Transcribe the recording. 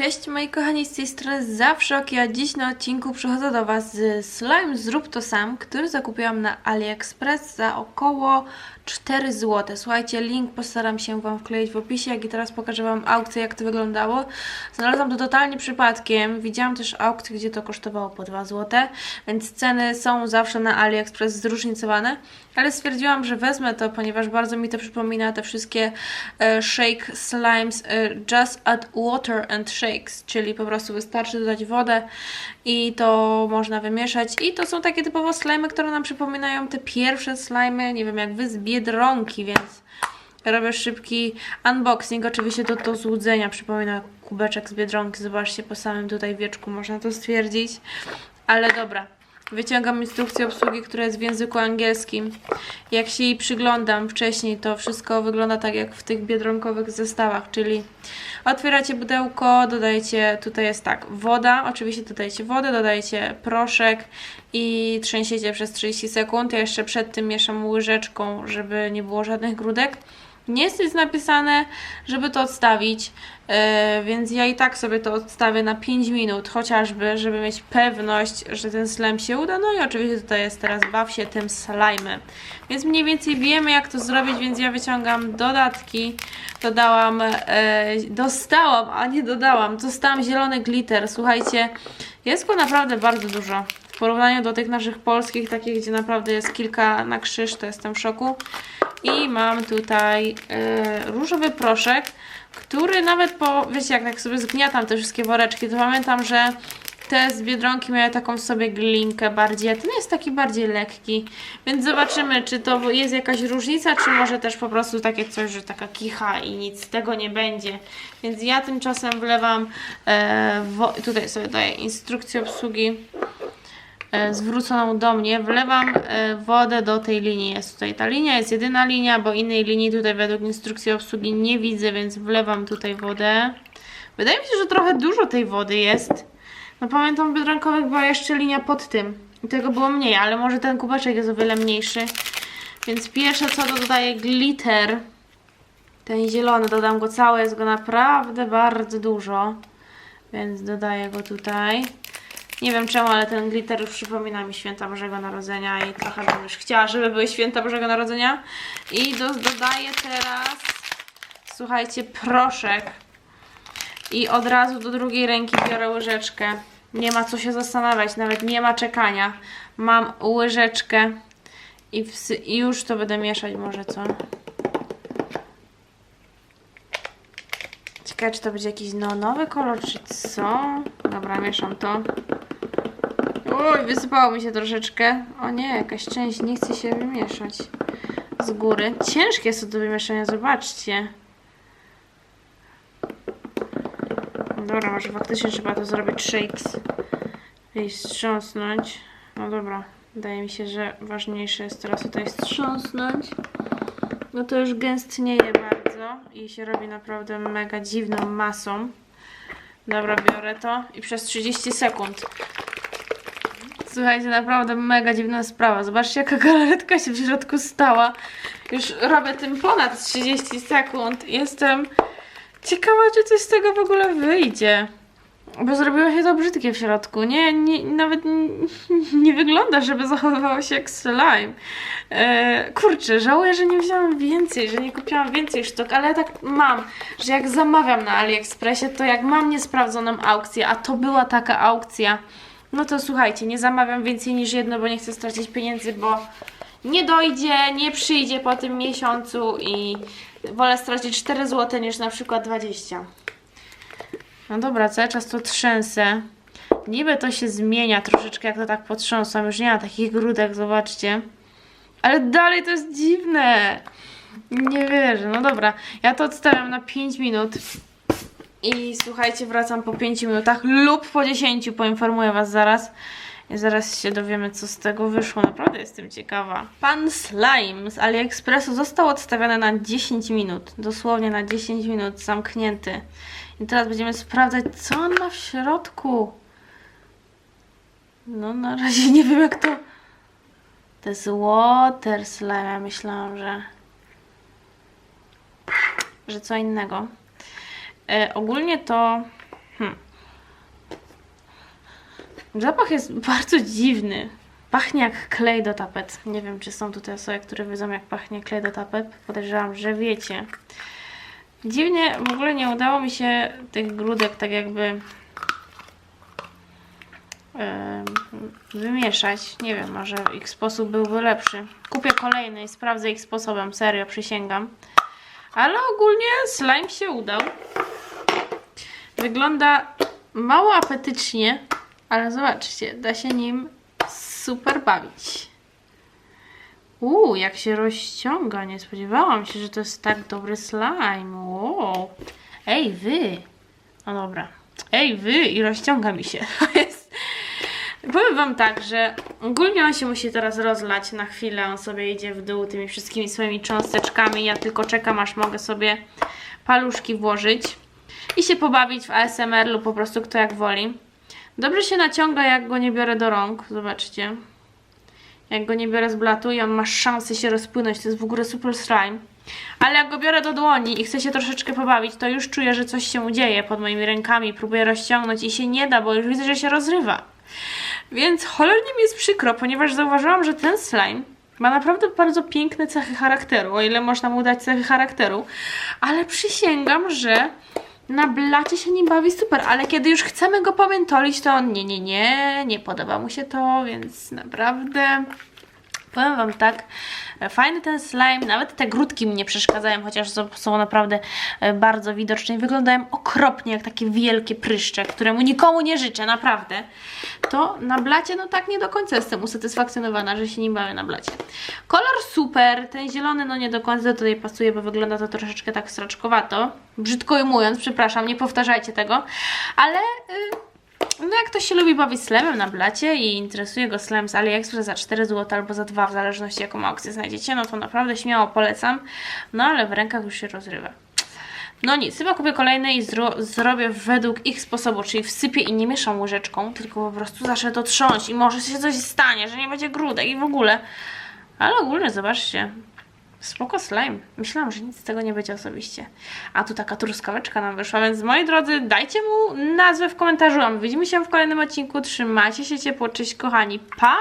Cześć moi kochani, z tej strony zawsze ok, a dziś na odcinku przychodzę do Was z slime Zrób to sam, który zakupiłam na AliExpress za około 4 zł. Słuchajcie, link postaram się Wam wkleić w opisie, jak i teraz pokażę Wam aukcję, jak to wyglądało. Znalazłam to totalnie przypadkiem, widziałam też aukcję, gdzie to kosztowało po 2 zł, więc ceny są zawsze na AliExpress zróżnicowane, ale stwierdziłam, że wezmę to, ponieważ bardzo mi to przypomina te wszystkie e, shake slimes e, just add water and shakes, czyli po prostu wystarczy dodać wodę i to można wymieszać i to są takie typowo slimy, które nam przypominają te pierwsze slimy, nie wiem jak wy z Biedronki, więc robię szybki unboxing, oczywiście to do złudzenia przypomina kubeczek z Biedronki, zobaczcie po samym tutaj wieczku można to stwierdzić, ale dobra. Wyciągam instrukcję obsługi, która jest w języku angielskim. Jak się jej przyglądam wcześniej, to wszystko wygląda tak jak w tych biedronkowych zestawach, czyli otwieracie pudełko, dodajecie, tutaj jest tak, woda, oczywiście dodajecie wodę, dodajecie proszek i trzęsiecie przez 30 sekund. Ja jeszcze przed tym mieszam łyżeczką, żeby nie było żadnych grudek. Nie jest napisane, żeby to odstawić, yy, więc ja i tak sobie to odstawię na 5 minut, chociażby, żeby mieć pewność, że ten slime się uda. No i oczywiście tutaj jest teraz baw się tym slime'em. Więc mniej więcej wiemy jak to zrobić, więc ja wyciągam dodatki. Dodałam, yy, dostałam, a nie dodałam, dostałam zielony glitter. Słuchajcie, jest go naprawdę bardzo dużo. Porównaniu do tych naszych polskich, takich, gdzie naprawdę jest kilka na krzyż, to jestem w szoku. I mam tutaj e, różowy proszek, który nawet po, wiecie, jak tak sobie zgniatam te wszystkie woreczki, to pamiętam, że te z Biedronki miały taką sobie glinkę bardziej, a ten jest taki bardziej lekki. Więc zobaczymy, czy to jest jakaś różnica, czy może też po prostu takie coś, że taka kicha i nic z tego nie będzie. Więc ja tymczasem wlewam, e, tutaj sobie daję instrukcję obsługi zwróconą do mnie, wlewam e, wodę do tej linii. Jest tutaj ta linia, jest jedyna linia, bo innej linii tutaj według instrukcji obsługi nie widzę, więc wlewam tutaj wodę. Wydaje mi się, że trochę dużo tej wody jest. No pamiętam w Biedronkowych była jeszcze linia pod tym. I tego było mniej, ale może ten kubeczek jest o wiele mniejszy. Więc pierwsze co dodaję glitter. Ten zielony, dodam go cały, jest go naprawdę bardzo dużo. Więc dodaję go tutaj. Nie wiem czemu, ale ten glitter już przypomina mi święta Bożego Narodzenia i trochę bym już chciała, żeby były święta Bożego Narodzenia. I do, dodaję teraz, słuchajcie, proszek. I od razu do drugiej ręki biorę łyżeczkę. Nie ma co się zastanawiać, nawet nie ma czekania. Mam łyżeczkę i, i już to będę mieszać może, co? Ciekawe, czy to będzie jakiś neonowy kolor, czy co? Dobra, mieszam to. Oj, wysypało mi się troszeczkę. O nie, jakaś część nie chce się wymieszać z góry. Ciężkie to do wymieszania, zobaczcie. Dobra, może faktycznie trzeba to zrobić shakes. I strząsnąć. No dobra, wydaje mi się, że ważniejsze jest teraz tutaj strząsnąć. No to już gęstnieje bardzo i się robi naprawdę mega dziwną masą. Dobra, biorę to i przez 30 sekund. Słuchajcie, naprawdę mega dziwna sprawa. Zobaczcie, jaka galaretka się w środku stała. Już robię tym ponad 30 sekund. Jestem ciekawa, czy coś z tego w ogóle wyjdzie. Bo zrobiło się to brzydkie w środku. Nie, nie, nawet nie, wygląda, żeby zachowywało się jak slime. E, kurczę, żałuję, że nie wziąłam więcej, że nie kupiłam więcej sztuk, ale ja tak mam, że jak zamawiam na AliExpressie, to jak mam niesprawdzoną aukcję, a to była taka aukcja, no to słuchajcie, nie zamawiam więcej niż jedno, bo nie chcę stracić pieniędzy, bo nie dojdzie, nie przyjdzie po tym miesiącu i wolę stracić 4 zł niż na przykład 20. No dobra, cały czas to trzęsę. Niby to się zmienia troszeczkę, jak to tak potrząsam. Już nie ma takich grudek, zobaczcie. Ale dalej to jest dziwne. Nie wierzę. No dobra, ja to odstawiam na 5 minut. I słuchajcie, wracam po 5 minutach lub po 10, poinformuję Was zaraz. I zaraz się dowiemy, co z tego wyszło. Naprawdę jestem ciekawa. Pan Slime z AliExpressu został odstawiony na 10 minut. Dosłownie na 10 minut, zamknięty. I teraz będziemy sprawdzać, co on ma w środku. No, na razie nie wiem, jak to... To jest water slime. Ja myślałam, że... Że co innego. E, ogólnie to Hmm. Zapach jest bardzo dziwny. Pachnie jak klej do tapet. Nie wiem, czy są tutaj osoby, które wiedzą, jak pachnie klej do tapet. Podejrzewam, że wiecie. Dziwnie, w ogóle nie udało mi się tych grudek tak jakby wymieszać. Nie wiem, może ich sposób byłby lepszy. Kupię kolejny i sprawdzę ich sposobem, serio, przysięgam. Ale ogólnie slime się udał. Wygląda mało apetycznie, ale zobaczcie, da się nim super bawić. Uuu, jak się rozciąga, nie spodziewałam się, że to jest tak dobry slime. Wow. Ej, wy! No dobra. Ej, wy! I rozciąga mi się. Powiem wam tak, że ogólnie on się musi teraz rozlać na chwilę. On sobie idzie w dół tymi wszystkimi swoimi cząsteczkami. Ja tylko czekam, aż mogę sobie paluszki włożyć i się pobawić w ASMR lub po prostu kto jak woli. Dobrze się naciąga, jak go nie biorę do rąk. Zobaczcie. Jak go nie biorę z blatu i on ma szansę się rozpłynąć. To jest w ogóle super slime. Ale jak go biorę do dłoni i chcę się troszeczkę pobawić, to już czuję, że coś się dzieje pod moimi rękami. Próbuję rozciągnąć i się nie da, bo już widzę, że się rozrywa. Więc cholernie mi jest przykro, ponieważ zauważyłam, że ten slime ma naprawdę bardzo piękne cechy charakteru, o ile można mu dać cechy charakteru. Ale przysięgam, że na blacie się nim bawi super, ale kiedy już chcemy go pomiętolić, to on nie, nie, nie, nie podoba mu się to, więc naprawdę powiem Wam tak, fajny ten slime, nawet te grudki mi nie przeszkadzają, chociaż są, naprawdę e, bardzo widoczne i wyglądają okropnie, jak takie wielkie pryszcze, któremu nikomu nie życzę, naprawdę. To na blacie, no tak nie do końca jestem usatysfakcjonowana, że się nim bawię na blacie. Kolor super, ten zielony no nie do końca tutaj pasuje, bo wygląda to troszeczkę tak straczkowato. Brzydko ujmując, przepraszam, nie powtarzajcie tego, ale... Y no jak ktoś się lubi bawić slemem na blacie i interesuje go slem z AliExpress za 4 zł albo za 2, w zależności jaką aukcję znajdziecie, no to naprawdę śmiało polecam. No ale w rękach już się rozrywa. No nic, chyba kupię kolejny i zro zrobię według ich sposobu, czyli wsypię i nie mieszam łyżeczką, tylko po prostu zacznę to trząść i może się coś stanie, że nie będzie grudek i w ogóle. Ale ogólnie zobaczcie, Spoko slime. Myślałam, że nic z tego nie będzie osobiście. A tu taka truskaweczka nam wyszła, więc moi drodzy, dajcie mu nazwę w komentarzu. A my widzimy się w kolejnym odcinku. Trzymajcie się ciepło. Cześć kochani. Pa!